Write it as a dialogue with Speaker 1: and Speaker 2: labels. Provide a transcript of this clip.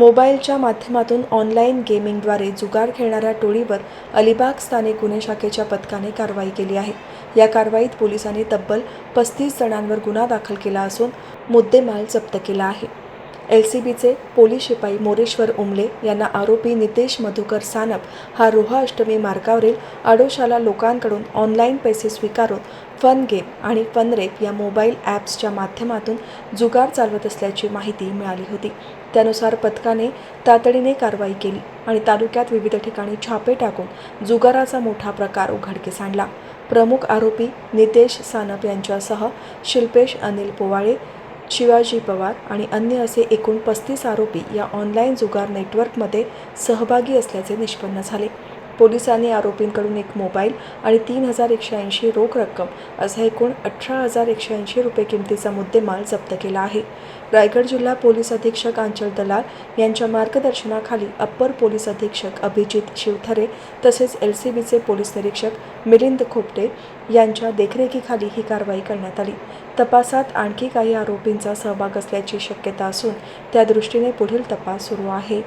Speaker 1: मोबाईलच्या माध्यमातून ऑनलाईन गेमिंगद्वारे जुगार खेळणाऱ्या टोळीवर अलिबाग स्थानिक गुन्हे शाखेच्या पथकाने कारवाई केली आहे. या कारवाईत पोलिसांनी तब्बल पस्तीस जणांवर गुन्हा दाखल केला असून मुद्देमाल जप्त केला आहे. एल सी बीचे पोलीस शिपाई मोरेश्वर उमले यांना आरोपी नितेश मधुकर सानप हा रोहा अष्टमी मार्गावरील आडोशाला लोकांकडून ऑनलाईन पैसे स्वीकारून फन गेम आणि फनरेप या मोबाईल ॲप्सच्या माध्यमातून जुगार चालवत असल्याची माहिती मिळाली होती. त्यानुसार पथकाने तातडीने कारवाई केली आणि तालुक्यात विविध ठिकाणी छापे टाकून जुगाराचा मोठा प्रकार उघडकीस आणला. प्रमुख आरोपी नितेश सानप यांच्यासह शिल्पेश अनिल पोवाळे शिवाजी पवार आणि अन्य असे एकूण पस्तीस आरोपी या ऑनलाईन जुगार नेटवर्कमध्ये सहभागी असल्याचे निष्पन्न झाले. पोलिसांनी आरोपींकडून एक मोबाईल आणि तीन हजार एकशे ऐंशी रोख रक्कम असा एकूण अठरा हजार एकशे ऐंशी रुपये किमतीचा मुद्देमाल जप्त केला आहे. रायगड जिल्हा पोलीस अधीक्षक आंचल दलाल यांच्या मार्गदर्शनाखाली अप्पर पोलीस अधीक्षक अभिजित शिवथरे तसेच एल सी बीचे पोलीस निरीक्षक मिलिंद खोपटे यांच्या देखरेखीखाली ही कारवाई करण्यात आली. तपासात आणखी काही आरोपींचा सहभाग असल्याची शक्यता असून त्या दृष्टीने पुढील तपास सुरू आहे.